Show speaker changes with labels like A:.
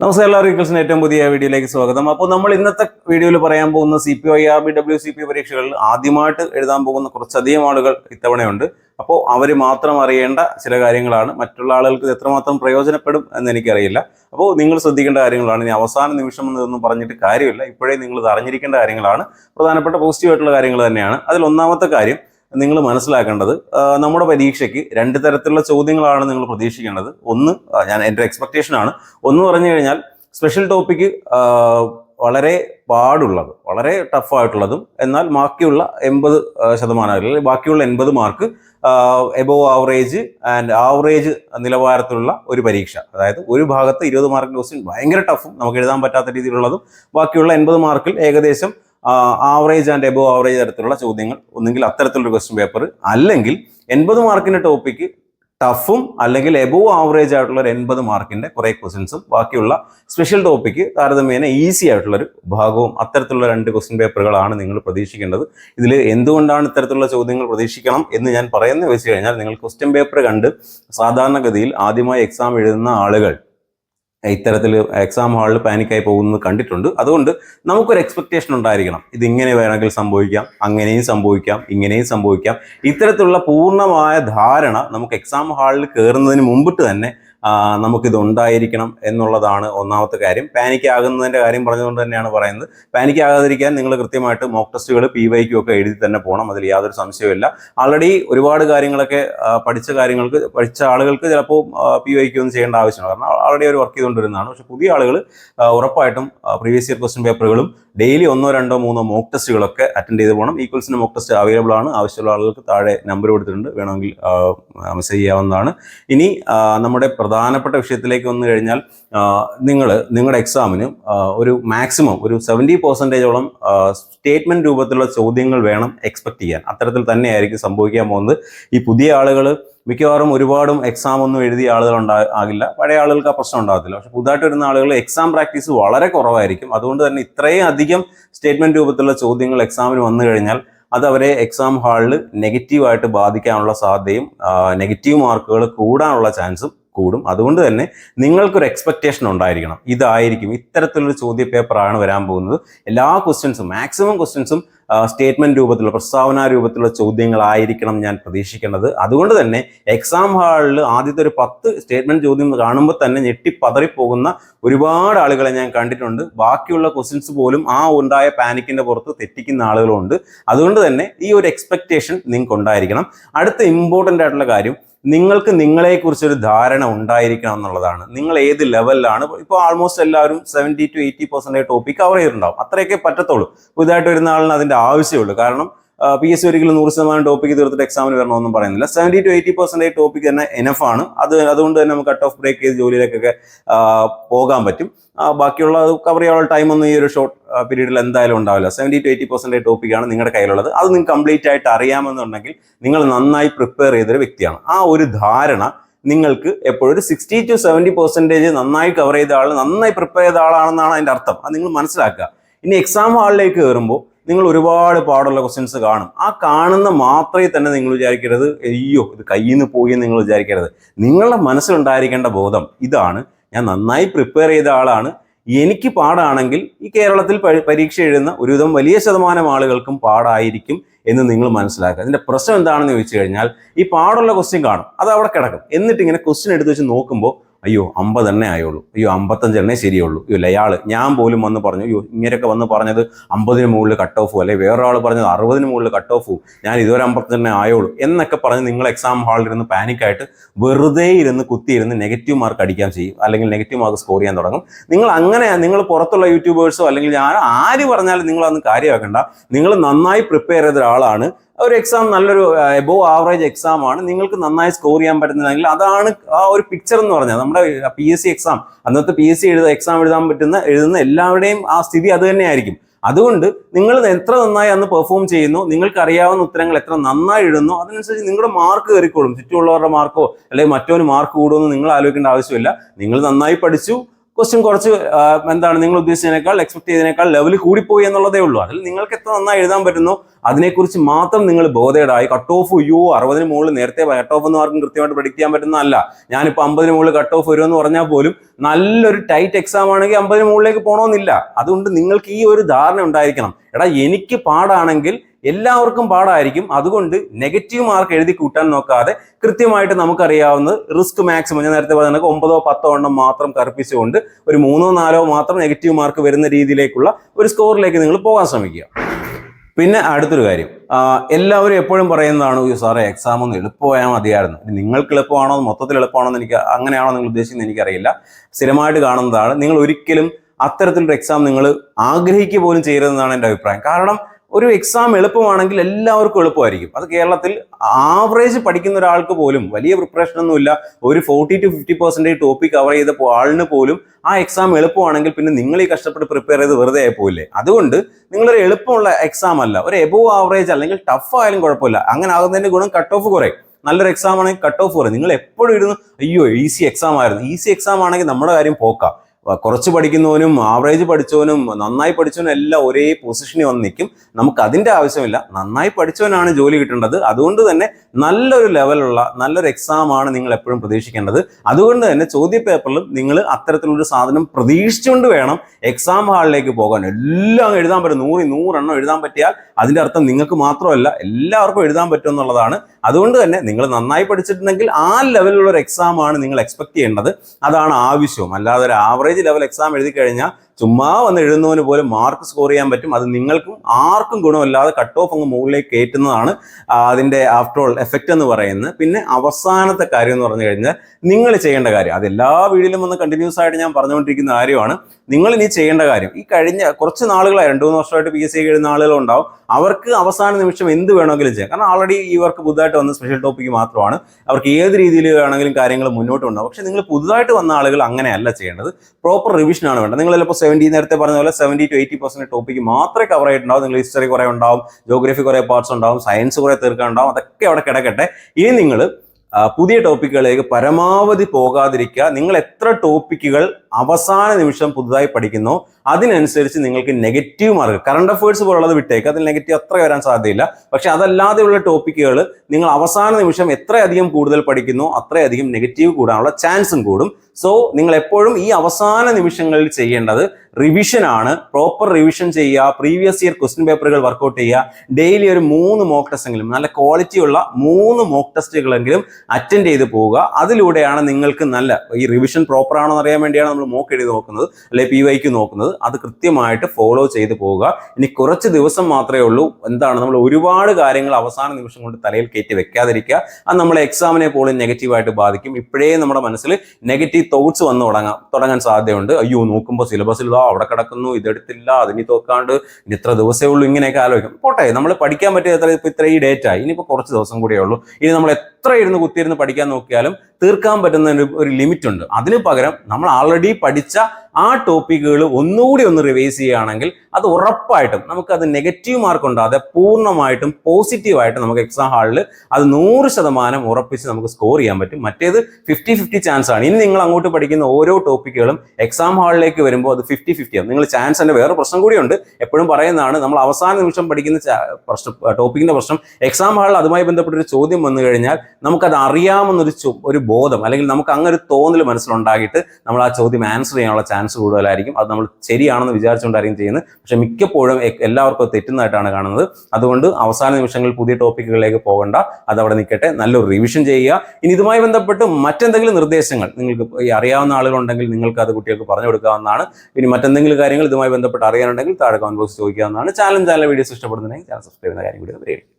A: നമസ്കാരം എല്ലാവർക്കും ഇക്വൽസിന് ഏറ്റവും പുതിയ വീഡിയോയിലേക്ക് സ്വാഗതം. അപ്പോൾ നമ്മൾ ഇന്നത്തെ വീഡിയോയിൽ പറയാൻ പോകുന്ന C P I R B W C P പരീക്ഷകളിൽ ആദ്യമായിട്ട് എഴുതാൻ പോകുന്ന കുറച്ചധികം ആളുകൾ ഇത്തവണയുണ്ട്. അപ്പോൾ അവർ മാത്രം അറിയേണ്ട ചില കാര്യങ്ങളാണ്. മറ്റുള്ള ആളുകൾക്ക് എത്രമാത്രം പ്രയോജനപ്പെടും എന്ന് എനിക്കറിയില്ല. അപ്പോൾ നിങ്ങൾ ശ്രദ്ധിക്കേണ്ട കാര്യങ്ങളാണ്. ഇനി അവസാന നിമിഷം എന്നൊന്നും പറഞ്ഞിട്ട് കാര്യമില്ല. ഇപ്പോഴേ നിങ്ങൾ ഇത് അറിഞ്ഞിരിക്കേണ്ട കാര്യങ്ങളാണ്. പ്രധാനപ്പെട്ട പോസിറ്റീവ് ആയിട്ടുള്ള കാര്യങ്ങൾ തന്നെയാണ്. അതിൽ ഒന്നാമത്തെ കാര്യം നിങ്ങൾ മനസ്സിലാക്കേണ്ടത് നമ്മുടെ പരീക്ഷയ്ക്ക് രണ്ട് തരത്തിലുള്ള ചോദ്യങ്ങളാണ് നിങ്ങൾ പ്രതീക്ഷിക്കേണ്ടത്. ഒന്ന് ഞാൻ എന്റെ എക്സ്പെക്റ്റേഷൻ ആണ്. ഒന്ന് പറഞ്ഞു കഴിഞ്ഞാൽ സ്പെഷ്യൽ ടോപ്പിക്ക് വളരെ പാടുള്ളത് വളരെ ടഫായിട്ടുള്ളതും എന്നാൽ ബാക്കിയുള്ള എൺപത് ശതമാനം അല്ലെങ്കിൽ ബാക്കിയുള്ള എൺപത് mark above average and average നിലവാരത്തിലുള്ള ഒരു പരീക്ഷ. അതായത് ഒരു ഭാഗത്ത് ഇരുപത് മാർക്കിന്റെ ക്വസ്റ്റ്യൻ ഭയങ്കര ടഫും നമുക്ക് എഴുതാൻ പറ്റാത്ത രീതിയിലുള്ളതും ബാക്കിയുള്ള എൺപത് മാർക്കിൽ ഏകദേശം ആവറേജ് ആൻഡ് എബോ ആവറേജ് തരത്തിലുള്ള ചോദ്യങ്ങൾ ഒന്നുകിൽ അത്തരത്തിലുള്ള ക്വസ്റ്റ്യൻ പേപ്പർ അല്ലെങ്കിൽ എൺപത് മാർക്കിന്റെ ടോപ്പിക്ക് ടഫും അല്ലെങ്കിൽ എബോ ആവറേജ് ആയിട്ടുള്ള ഒരു എൺപത് മാർക്കിന്റെ കുറേ ക്വസ്റ്റ്യൻസും ബാക്കിയുള്ള സ്പെഷ്യൽ ടോപ്പിക്ക് താരതമ്യേന ഈസി ആയിട്ടുള്ള ഒരു ഭാഗവും അത്തരത്തിലുള്ള രണ്ട് ക്വസ്റ്റ്യൻ പേപ്പറുകളാണ് നിങ്ങൾ പ്രതീക്ഷിക്കേണ്ടത്. ഇതിൽ എന്തുകൊണ്ടാണ് ഇത്തരത്തിലുള്ള ചോദ്യങ്ങൾ പ്രതീക്ഷിക്കണം എന്ന് ഞാൻ പറയുന്നത് വെച്ച് കഴിഞ്ഞാൽ നിങ്ങൾ ക്വസ്റ്റ്യൻ പേപ്പർ കണ്ട് സാധാരണഗതിയിൽ ആദ്യമായി എക്സാം എഴുതുന്ന ആളുകൾ ഇത്തരത്തിൽ എക്സാം ഹാളിൽ പാനിക്കായി പോകുന്നത് കണ്ടിട്ടുണ്ട്. അതുകൊണ്ട് നമുക്കൊരു എക്സ്പെക്ടേഷൻ ഉണ്ടായിരിക്കണം. ഇതിങ്ങനെ വേണമെങ്കിൽ സംഭവിക്കാം അങ്ങനെയും സംഭവിക്കാം ഇങ്ങനെയും സംഭവിക്കാം. ഇത്തരത്തിലുള്ള പൂർണമായ ധാരണ നമുക്ക് എക്സാം ഹാളിൽ കയറുന്നതിന് മുമ്പിട്ട് തന്നെ നമുക്കിത് ഉണ്ടായിരിക്കണം എന്നുള്ളതാണ് ഒന്നാമത്തെ കാര്യം. പാനിക് ആകുന്നതിന്റെ കാര്യം പറഞ്ഞുകൊണ്ട് തന്നെയാണ് പറയുന്നത്. പാനിക് ആകാതിരിക്കാൻ നിങ്ങൾ കൃത്യമായിട്ട് മോക്ക് ടെസ്റ്റുകൾ പി വൈക്കും ഒക്കെ എഴുതി തന്നെ പോകണം. അതിൽ യാതൊരു സംശയവുമില്ല. ആൾറെഡി ഒരുപാട് കാര്യങ്ങളൊക്കെ പഠിച്ച കാര്യങ്ങൾക്ക് പഠിച്ച ആളുകൾക്ക് ചിലപ്പോൾ പി വൈക്കും ഒന്നും ചെയ്യേണ്ട ആവശ്യമാണ് കാരണം ആൾറെഡി അവർ വർക്ക് ചെയ്തുകൊണ്ടിരുന്നതാണ്. പക്ഷെ പുതിയ ആളുകൾ ഉറപ്പായിട്ടും പ്രീവിയസ് ഇയർ ക്വസ്റ്റ്യൻ പേപ്പറുകളും ഡെയിലി ഒന്നോ രണ്ടോ മൂന്നോ മോക്ക് ടെസ്റ്റുകളൊക്കെ അറ്റൻഡ് ചെയ്ത് പോകണം. ഈക്വൽസിന് മോക്ക് ടെസ്റ്റ് അവൈലബിൾ ആണ്. ആവശ്യമുള്ള ആളുകൾക്ക് താഴെ നമ്പർ കൊടുത്തിട്ടുണ്ട്. വേണമെങ്കിൽ മെസ്സേജ് ചെയ്യാവുന്നതാണ്. ഇനി നമ്മുടെ പ്രധാനപ്പെട്ട വിഷയത്തിലേക്ക് വന്നു കഴിഞ്ഞാൽ നിങ്ങൾ നിങ്ങളുടെ എക്സാമിന് ഒരു മാക്സിമം ഒരു സെവന്റി പെർസെന്റേജോളം സ്റ്റേറ്റ്മെന്റ് രൂപത്തിലുള്ള ചോദ്യങ്ങൾ വേണം എക്സ്പെക്ട് ചെയ്യാൻ. അത്തരത്തിൽ തന്നെയായിരിക്കും സംഭവിക്കാൻ പോകുന്നത്. ഈ പുതിയ ആളുകൾ മിക്കവാറും ഒരുപാടും എക്സാം ഒന്നും എഴുതിയ ആളുകൾ ഉണ്ടാ ആകില്ല. പഴയ ആളുകൾക്ക് ആ പ്രശ്നം ഉണ്ടാകത്തില്ല. പക്ഷെ പുതുതായിട്ട് വരുന്ന ആളുകൾ എക്സാം പ്രാക്ടീസ് വളരെ കുറവായിരിക്കും. അതുകൊണ്ട് തന്നെ ഇത്രയും അധികം സ്റ്റേറ്റ്മെന്റ് രൂപത്തിലുള്ള ചോദ്യങ്ങൾ എക്സാമിന് വന്നു കഴിഞ്ഞാൽ അത് അവരെ എക്സാം ഹാളിൽ നെഗറ്റീവായിട്ട് ബാധിക്കാനുള്ള സാധ്യതയും നെഗറ്റീവ് മാർക്കുകൾ കൂടാനുള്ള ചാൻസും കൂടും. അതുകൊണ്ട് തന്നെ നിങ്ങൾക്കൊരു എക്സ്പെക്റ്റേഷൻ ഉണ്ടായിരിക്കണം. ഇതായിരിക്കും ഇത്തരത്തിലൊരു ചോദ്യ പേപ്പറാണ് വരാൻ പോകുന്നത്. എല്ലാ ക്വസ്റ്റ്യൻസും മാക്സിമം ക്വസ്റ്റ്യൻസും സ്റ്റേറ്റ്മെന്റ് രൂപത്തിലുള്ള പ്രസ്താവന രൂപത്തിലുള്ള ചോദ്യങ്ങളായിരിക്കണം ഞാൻ പ്രതീക്ഷിക്കേണ്ടത്. അതുകൊണ്ട് തന്നെ എക്സാം ഹാളിൽ ആദ്യത്തെ ഒരു പത്ത് സ്റ്റേറ്റ്മെന്റ് ചോദ്യം കാണുമ്പോൾ തന്നെ ഞെട്ടിപ്പതറിപ്പോകുന്ന ഒരുപാട് ആളുകളെ ഞാൻ കണ്ടിട്ടുണ്ട്. ബാക്കിയുള്ള ക്വസ്റ്റ്യൻസ് പോലും ആ ഉണ്ടായ പാനിക്കിന്റെ പുറത്ത് തെറ്റിക്കുന്ന ആളുകളുണ്ട്. അതുകൊണ്ട് തന്നെ ഈ ഒരു എക്സ്പെക്റ്റേഷൻ നിങ്ങൾക്ക് ഉണ്ടായിരിക്കണം അടുത്ത ഇമ്പോർട്ടന്റ് ആയിട്ടുള്ള കാര്യം നിങ്ങൾക്ക് നിങ്ങളെക്കുറിച്ച് ഒരു ധാരണ ഉണ്ടായിരിക്കണം എന്നുള്ളതാണ്. നിങ്ങൾ ഏത് ലെവലിലാണ്? ഇപ്പോൾ ആൾമോസ്റ്റ് എല്ലാവരും seventy to eighty percentage topic cover ചെയ്തിട്ടുണ്ടാവും. അത്രയൊക്കെ പറ്റത്തുള്ളൂ. പുതുതായിട്ട് വരുന്ന ആളിന് അതിന്റെ ആവശ്യമുള്ളൂ. കാരണം പി എസ് സി ഒരിക്കലും നൂറ് ശതമാനം ടോപ്പിക്ക് തീർത്തിട്ട് എക്സാമിന് വരണമെന്നും പറയുന്നില്ല. Seventy to eighty percentage topic തന്നെ എനഫ് ആണ്. അത് അതുകൊണ്ട് തന്നെ നമുക്ക് കട്ട് ഓഫ് ബ്രേക്ക് ചെയ്ത് ജോലിയിലേക്കൊക്കെ പോകാൻ പറ്റും. ബാക്കിയുള്ള കവർ ചെയ്യാനുള്ള ടൈം ഒന്നും ഈ ഒരു ഷോർട്ട് പീരീഡിൽ എന്തായാലും ഉണ്ടാവില്ല. സെവന്റി ടു എയ്റ്റി പെർസെന്റേജ് ടോപ്പിക്കാണ് നിങ്ങളുടെ കയ്യിലുള്ളത്. അത് നിങ്ങൾക്ക് കംപ്ലീറ്റ് ആയിട്ട് അറിയാമെന്നുണ്ടെങ്കിൽ നിങ്ങൾ നന്നായി പ്രിപ്പയർ ചെയ്തൊരു വ്യക്തിയാണ്. ആ ഒരു ധാരണ നിങ്ങൾക്ക് എപ്പോഴും ഒരു സിക്സ്റ്റി ടു സെവന്റി പെർസെന്റേജ് നന്നായി കവർ ചെയ്ത ആൾ നന്നായി പ്രിപ്പയർ ചെയ്ത ആളാണെന്നാണ് അതിന്റെ അർത്ഥം. അത് നിങ്ങൾ മനസ്സിലാക്കുക. ഇനി എക്സാം ഹാളിലേക്ക് കയറുമ്പോൾ നിങ്ങൾ ഒരുപാട് പാടുള്ള ക്വസ്റ്റ്യൻസ് കാണും. ആ കാണുന്ന മാത്രമേ തന്നെ നിങ്ങൾ വിചാരിക്കരുത് അയ്യോ ഇത് കയ്യിൽ നിന്ന് പോയി നിങ്ങൾ വിചാരിക്കരുത്. നിങ്ങളുടെ മനസ്സിലുണ്ടായിരിക്കേണ്ട ബോധം ഇതാണ്. ഞാൻ നന്നായി പ്രിപ്പയർ ചെയ്ത ആളാണ്. എനിക്ക് പാടാണെങ്കിൽ ഈ കേരളത്തിൽ പരീക്ഷ എഴുതുന്ന ഒരുവിധം വലിയ ശതമാനം ആളുകൾക്കും പാടായിരിക്കും എന്ന് നിങ്ങൾ മനസ്സിലാക്കുക. അതിന്റെ പ്രശ്നം എന്താണെന്ന് ചോദിച്ചു കഴിഞ്ഞാൽ ഈ പാടുള്ള ക്വസ്റ്റ്യൻ കാണും. അത് അവിടെ കിടക്കും. എന്നിട്ട് ഇങ്ങനെ ക്വസ്റ്റ്യൻ എടുത്ത് വെച്ച് നോക്കുമ്പോൾ അയ്യോ അമ്പത് എണ്ണേ ആയുള്ളൂ. അയ്യോ അമ്പത്തഞ്ച് എണ്ണേ ശരിയുള്ളൂ. അയ്യോ അയാൾ ഞാൻ പോലും വന്ന് പറഞ്ഞു അയ്യോ ഇങ്ങനെയൊക്കെ വന്ന് പറഞ്ഞത് അമ്പതിന് മുകളിൽ കട്ട് ഓഫ് അല്ലെങ്കിൽ വേറൊരാൾ പറഞ്ഞത് അറുപതിന് മുകളിൽ കട്ട് ഓഫ് ഞാൻ ഇതുവരെ അമ്പത്തഞ്ചെണ്ണേ ആയുള്ളൂ. എന്നൊക്കെ പറഞ്ഞ് നിങ്ങൾ എക്സാം ഹാളിൽ ഇരുന്ന് പാനിക്കായിട്ട് വെറുതെ ഇരുന്ന് കുത്തിയിരുന്ന് നെഗറ്റീവ് മാർക്ക് അടിക്കാൻ ചെയ്യും. അല്ലെങ്കിൽ നെഗറ്റീവ് മാർക്ക് സ്കോർ ചെയ്യാൻ തുടങ്ങും. നിങ്ങൾ അങ്ങനെ നിങ്ങൾ പുറത്തുള്ള യൂട്യൂബേഴ്സോ അല്ലെങ്കിൽ ഞാൻ ആര് പറഞ്ഞാലും നിങ്ങൾ അന്ന് കാര്യമാക്കണ്ട. നിങ്ങൾ നന്നായി പ്രിപ്പയർ ചെയ്ത ഒരാളാണ്. ഒരു എക്സാം നല്ലൊരു എബോ ആവറേജ് എക്സാം ആണ്. നിങ്ങൾക്ക് നന്നായി സ്കോർ ചെയ്യാൻ പറ്റുന്നതെങ്കിൽ അതാണ് ആ ഒരു പിക്ചർ എന്ന് പറഞ്ഞാൽ നമ്മുടെ പി എസ് സി എക്സാം അന്നത്തെ പി എസ് സി എഴുത എക്സാം എഴുതാൻ പറ്റുന്ന എഴുതുന്ന എല്ലാവരുടെയും ആ സ്ഥിതി അത് തന്നെയായിരിക്കും അതുകൊണ്ട് നിങ്ങൾ എത്ര നന്നായി അന്ന് പെർഫോം ചെയ്യുന്നു നിങ്ങൾക്ക് അറിയാവുന്ന ഉത്തരങ്ങൾ എത്ര നന്നായി എഴുതുന്നു അതിനനുസരിച്ച് നിങ്ങളുടെ മാർക്ക് കയറിക്കോളും. ചുറ്റുമുള്ളവരുടെ മാർക്കോ അല്ലെങ്കിൽ മറ്റൊരു മാർക്ക് കൂടുമെന്ന് നിങ്ങൾ ആലോചിക്കേണ്ട ആവശ്യമില്ല. നിങ്ങൾ നന്നായി പഠിച്ചു ക്വസ്റ്റ്യൻ കുറച്ച് എന്താണ് നിങ്ങൾ ഉദ്ദേശിച്ചതിനേക്കാൾ എക്സ്പെക്ട് ചെയ്തതിനേക്കാൾ ലെവൽ കൂടിപ്പോയി എന്നുള്ളതേ ഉള്ളൂ. അതിൽ നിങ്ങൾക്ക് എത്ര നന്നായി എഴുതാൻ പറ്റുന്നു അതിനെക്കുറിച്ച് മാത്രം നിങ്ങൾ ബോധേഡായി കട്ട് ഓഫ് അയ്യോ അറുപതിന് മുകളിൽ നേരത്തെ കട്ട് ഓഫ് എന്ന് ആർക്കും കൃത്യമായിട്ട് പ്രഡിക്റ്റ് ചെയ്യാൻ പറ്റുന്നതല്ല. ഞാനിപ്പോൾ അമ്പതിന് മുകളിൽ കട്ട് ഓഫ് വരുമെന്ന് പറഞ്ഞാൽ പോലും നല്ലൊരു ടൈറ്റ് എക്സാം ആണെങ്കിൽ അമ്പതിന് മുകളിലേക്ക് പോകണമെന്നില്ല അതുകൊണ്ട് നിങ്ങൾക്ക് ഈ ഒരു ധാരണ ഉണ്ടായിരിക്കണം. എടാ എനിക്ക് പാടാണെങ്കിൽ എല്ലാവർക്കും പാടായിരിക്കും. അതുകൊണ്ട് നെഗറ്റീവ് മാർക്ക് എഴുതി കൂട്ടാൻ നോക്കാതെ കൃത്യമായിട്ട് നമുക്കറിയാവുന്നത് റിസ്ക് മാക്സിമം ഞാൻ നേരത്തെ പറഞ്ഞ ഒമ്പതോ പത്തോ എണ്ണം മാത്രം കറുപ്പിച്ചുകൊണ്ട് ഒരു മൂന്നോ നാലോ മാത്രം നെഗറ്റീവ് മാർക്ക് വരുന്ന രീതിയിലേക്കുള്ള ഒരു സ്കോറിലേക്ക് നിങ്ങൾ പോകാൻ ശ്രമിക്കുക. പിന്നെ അടുത്തൊരു കാര്യം. എല്ലാവരും എപ്പോഴും പറയുന്നതാണ് ഈ സാറേ എക്സാം ഒന്ന് എളുപ്പമായാൽ മതിയായിരുന്നു. നിങ്ങൾക്ക് എളുപ്പമാണോ? മൊത്തത്തിൽ എളുപ്പമാണോ എന്ന് എനിക്ക് അങ്ങനെയാണോ നിങ്ങൾ ഉദ്ദേശിക്കുന്നത് എനിക്കറിയില്ല. സ്ഥിരമായിട്ട് കാണുന്നതാണ്. നിങ്ങൾ ഒരിക്കലും അത്തരത്തിലൊരു എക്സാം നിങ്ങൾ ആഗ്രഹിക്കുക പോലും ചെയ്യരുതെന്നാണ് എന്റെ അഭിപ്രായം. കാരണം ഒരു എക്സാം എളുപ്പമാണെങ്കിൽ എല്ലാവർക്കും എളുപ്പമായിരിക്കും. അത് കേരളത്തിൽ ആവറേജ് പഠിക്കുന്ന ഒരാൾക്ക് പോലും വലിയ പ്രിപ്പറേഷൻ ഒന്നുമില്ല ഒരു forty to fifty percentage topic cover ചെയ്ത ആളിന് പോലും ആ എക്സാം എളുപ്പമാണെങ്കിൽ പിന്നെ നിങ്ങൾ ഈ കഷ്ടപ്പെട്ട് പ്രിപ്പയർ ചെയ്ത് വെറുതെ ആയിപ്പോയില്ലേ അതുകൊണ്ട് നിങ്ങളൊരു എളുപ്പമുള്ള എക്സാം അല്ല. ഒരു എബോ ആവറേജ് അല്ലെങ്കിൽ ടഫ് ആയാലും കുഴപ്പമില്ല. അങ്ങനെ ആകുന്നതിന്റെ ഗുണം കട്ട് ഓഫ് കുറയും. നല്ലൊരു എക്സാം ആണെങ്കിൽ കട്ട് ഓഫ് കുറയും. നിങ്ങൾ എപ്പോഴും ഇരുന്ന് അയ്യോ ഈസി എക്സാം ആയിരുന്നു. ഈസി എക്സാം ആണെങ്കിൽ നമ്മുടെ കാര്യം പോക്കാം. കുറച്ച് പഠിക്കുന്നവനും ആവറേജ് പഠിച്ചവനും നന്നായി പഠിച്ചവനും എല്ലാം ഒരേ പൊസിഷനിൽ വന്ന് നിൽക്കും. നമുക്ക് അതിന്റെ ആവശ്യമില്ല. നന്നായി പഠിച്ചവനാണ് ജോലി കിട്ടേണ്ടത്. അതുകൊണ്ട് തന്നെ നല്ലൊരു ലെവലുള്ള നല്ലൊരു എക്സാം ആണ് നിങ്ങൾ എപ്പോഴും പ്രതീക്ഷിക്കേണ്ടത്. അതുകൊണ്ട് തന്നെ ചോദ്യ പേപ്പറിലും നിങ്ങൾ അത്തരത്തിലൊരു സാധനം പ്രതീക്ഷിച്ചുകൊണ്ട് വേണം എക്സാം ഹാളിലേക്ക് പോകാൻ. എല്ലാം എഴുതാൻ പറ്റും. നൂറ് നൂറെണ്ണം എഴുതാൻ പറ്റിയാൽ അതിന്റെ അർത്ഥം നിങ്ങൾക്ക് മാത്രമല്ല എല്ലാവർക്കും എഴുതാൻ പറ്റും എന്നുള്ളതാണ്. അതുകൊണ്ട് തന്നെ നിങ്ങൾ നന്നായി പഠിച്ചിട്ടുണ്ടെങ്കിൽ ആ ലെവലിലുള്ള ഒരു എക്സാം ആണ് നിങ്ങൾ എക്സ്പെക്ട് ചെയ്യേണ്ടത്. അതാണ് ആവശ്യവും. അല്ലാതെ ഒരു ആവറേജ് ലെവൽ എക്സാം എഴുതി കഴിഞ്ഞാൽ ചുമ്മാ വന്ന് എഴുതുന്നവന് പോലും മാർക്ക് സ്കോർ ചെയ്യാൻ പറ്റും. അത് നിങ്ങൾക്കും ആർക്കും ഗുണമില്ലാതെ കട്ട് ഓഫ് അങ്ങ് മുകളിലേക്ക് കയറ്റുന്നതാണ് അതിന്റെ ആഫ്റ്റർ ഓൾ എഫക്റ്റ് എന്ന് പറയുന്നത്. പിന്നെ അവസാനത്തെ കാര്യം എന്ന് പറഞ്ഞു കഴിഞ്ഞാൽ നിങ്ങൾ ചെയ്യേണ്ട കാര്യം അത് എല്ലാ വീഡിയോയിലും വന്ന് കണ്ടിന്യൂസ് ആയിട്ട് ഞാൻ പറഞ്ഞുകൊണ്ടിരിക്കുന്ന കാര്യമാണ്. നിങ്ങൾ ഇനി ചെയ്യേണ്ട കാര്യം ഈ കഴിഞ്ഞ കുറച്ച് നാളുകളായി രണ്ടു മൂന്ന് വർഷമായിട്ട് പി എസ് സി എഴുതുന്ന ആളുകളുണ്ടാവും. അവർക്ക് അവസാന നിമിഷം എന്ത് വേണമെങ്കിലും ചെയ്യാം. കാരണം ആൾറെഡി വർക്ക് പുതുതായിട്ട് വന്ന സ്പെഷ്യൽ ടോപ്പിക്ക് മാത്രമാണ്. അവർക്ക് ഏത് രീതിയിൽ വേണമെങ്കിലും കാര്യങ്ങൾ മുന്നോട്ട് കൊണ്ടുപോകും. പക്ഷെ നിങ്ങൾ പുതുതായിട്ട് വന്ന ആളുകൾ അങ്ങനെയല്ല ചെയ്യേണ്ടത്. പ്രോപ്പർ റിവിഷനാണ് വേണ്ടത്. നിങ്ങൾ ചിലപ്പോൾ സെവന്റി നേരത്തെ പറഞ്ഞ പോലെ seventy to eighty percent topic മാത്രമേ കവർ ആയിട്ടുണ്ടാവും നിങ്ങൾ ഹിസ്റ്ററി കുറെ ഉണ്ടാവും ജോഗ്രഫി കുറെ പാർട്സ് ഉണ്ടാവും സയൻസ് കുറെ തീർക്കാനുണ്ടാവും അതൊക്കെ അവിടെ കിടക്കട്ടെ. ഇനി നിങ്ങൾ പുതിയ ടോപ്പിക്കുകളിലേക്ക് പരമാവധി പോകാതിരിക്കുക. നിങ്ങൾ എത്ര ടോപ്പിക്കുകൾ അവസാന നിമിഷം പുതുതായി പഠിക്കുന്നു അതിനനുസരിച്ച് നിങ്ങൾക്ക് നെഗറ്റീവ് മാർക്ക് കറണ്ട് അഫയേഴ്സ് പോലുള്ളത് വിട്ടേക്ക്. അതിൽ നെഗറ്റീവ് അത്ര വരാൻ സാധ്യതയില്ല. പക്ഷെ അതല്ലാതെയുള്ള ടോപ്പിക്കുകൾ നിങ്ങൾ അവസാന നിമിഷം എത്രയധികം കൂടുതൽ പഠിക്കുന്നു അത്രയധികം നെഗറ്റീവ് കൂടാനുള്ള ചാൻസും കൂടും. സോ നിങ്ങൾ എപ്പോഴും ഈ അവസാന നിമിഷങ്ങളിൽ ചെയ്യേണ്ടത് റിവിഷൻ ആണ്. പ്രോപ്പർ റിവിഷൻ ചെയ്യുക പ്രീവിയസ് ഇയർ ക്വസ്റ്റ്യൻ പേപ്പറുകൾ വർക്കൗട്ട് ചെയ്യുക. ഡെയിലി ഒരു മൂന്ന് മോക്ക് ടെസ്റ്റെങ്കിലും നല്ല ക്വാളിറ്റി ഉള്ള മൂന്ന് മോക്ക് ടെസ്റ്റുകളെങ്കിലും അറ്റൻഡ് ചെയ്ത് പോവുക. അതിലൂടെയാണ് നിങ്ങൾക്ക് നല്ല ഈ റിവിഷൻ പ്രോപ്പർ ആണോ എന്ന് അറിയാൻ വേണ്ടിയാണ് നമ്മൾ മോക്ക് എഴുതി നോക്കുന്നത് അല്ലെ പി വൈക്ക് നോക്കുന്നത്. അത് കൃത്യമായിട്ട് ഫോളോ ചെയ്ത് പോവുക. ഇനി കുറച്ച് ദിവസം മാത്രമേ ഉള്ളൂ. എന്താണ്? നമ്മൾ ഒരുപാട് കാര്യങ്ങൾ അവസാന നിമിഷം കൊണ്ട് തലയിൽ കയറ്റി വെക്കാതിരിക്കുക. അത് നമ്മളെ എക്സാമിനെ പോലും നെഗറ്റീവായിട്ട് ബാധിക്കും. ഇപ്പോഴേ നമ്മുടെ മനസ്സിൽ നെഗറ്റീവ് തോട്ട്സ് വന്ന് തുടങ്ങാം തുടങ്ങാൻ സാധ്യതയുണ്ട്. അയ്യോ നോക്കുമ്പോൾ സിലബസിൽ ഇതാ അവിടെ കിടക്കുന്നു ഇതെടുത്തില്ല അതിനി തോക്കാണ്ട് ഇനി ഇത്ര ദിവസമേ ഉള്ളൂ ഇങ്ങനെയൊക്കെ ആലോചിക്കും. പോട്ടെ നമ്മൾ പഠിക്കാൻ പറ്റിയ ഇത്ര ഇപ്പൊ ഇത്ര ഈ ഡേറ്റ് ആയി. ഇനിയിപ്പോൾ കുറച്ച് ദിവസം കൂടിയേ ഉള്ളൂ. ഇനി നമ്മൾ എത്ര ഇരുന്ന് കുത്തിയിരുന്ന് പഠിക്കാൻ നോക്കിയാലും തീർക്കാൻ പറ്റുന്ന ഒരു- ലിമിറ്റ് ഉണ്ട് അതിന് പകരം നമ്മൾ ആൾറെഡി പഠിച്ച ആ ടോപ്പിക്കുകൾ ഒന്നുകൂടി ഒന്ന് റിവൈസ് ചെയ്യുകയാണെങ്കിൽ അത് ഉറപ്പായിട്ടും നമുക്ക് അത് നെഗറ്റീവ് മാർക്ക് ഉണ്ടാതെ പൂർണമായിട്ടും പോസിറ്റീവായിട്ട് നമുക്ക് എക്സാം ഹാളിൽ അത് നൂറ് ശതമാനം ഉറപ്പിച്ച് നമുക്ക് സ്കോർ ചെയ്യാൻ പറ്റും. മറ്റേത് ഫിഫ്റ്റി ഫിഫ്റ്റി ചാൻസ് ആണ്. ഇനി നിങ്ങൾ അങ്ങോട്ട് പഠിക്കുന്ന ഓരോ ടോപ്പിക്കുകളും എക്സാം ഹാളിലേക്ക് വരുമ്പോൾ അത് ഫിഫ്റ്റി ഫിഫ്റ്റി ആണ്. നിങ്ങൾ ചാൻസിന്റെ വേറെ പ്രശ്നം കൂടിയുണ്ട് എപ്പോഴും പറയുന്നതാണ് നമ്മൾ അവസാന നിമിഷം പഠിക്കുന്ന പ്രശ്നം ടോപ്പിക്കിന്റെ പ്രശ്നം എക്സാം ഹാളിൽ അതുമായി ബന്ധപ്പെട്ട ഒരു ചോദ്യം വന്നു കഴിഞ്ഞാൽ നമുക്കത് അറിയാമെന്നൊരു ഒരു ബോധം അല്ലെങ്കിൽ നമുക്ക് അങ്ങനെ ഒരു തോന്നൽ മനസ്സിലുണ്ടാക്കിയിട്ട് നമ്മൾ ആ ചോദ്യം ആൻസർ ചെയ്യാനുള്ള ചാൻസ് കൂടുതലായിരിക്കും. അത് നമ്മൾ ശരിയാണെന്ന് വിചാരിച്ചുകൊണ്ടായിരിക്കും ചെയ്യുന്നത്. പക്ഷെ മിക്കപ്പോഴും എല്ലാവർക്കും അത് തെറ്റുന്നതായിട്ടാണ് കാണുന്നത്. അതുകൊണ്ട് അവസാന നിമിഷങ്ങളിൽ പുതിയ ടോപ്പിക്കുകളിലേക്ക് പോകണ്ട. അതവിടെ നിൽക്കട്ടെ. നല്ലൊരു റിവിഷൻ ചെയ്യുക. ഇനി ഇതുമായി ബന്ധപ്പെട്ട് മറ്റെന്തെങ്കിലും നിർദ്ദേശങ്ങൾ നിങ്ങൾക്ക് ഈ അറിയാവുന്ന ആളുകളുണ്ടെങ്കിൽ നിങ്ങൾക്ക് അത് കുട്ടികൾക്ക് പറഞ്ഞു കൊടുക്കാവുന്നതാണ്. ഇനി മറ്റെന്തെങ്കിലും കാര്യങ്ങൾ ഇതുമായി ബന്ധപ്പെട്ട് അറിയാനുണ്ടെങ്കിൽ താഴെ കമന്റ് ബോക്സ് ചോദിക്കാവുന്നതാണ്. ചാനൽ ചാനൽ വീഡിയോസ് ഇഷ്ടപ്പെടുന്നുണ്ടെങ്കിൽ ചാനൽ സബ്സ്ക്രൈബ് ചെയ്യുന്ന കാര്യം കൂടി പരിഗണിക്കും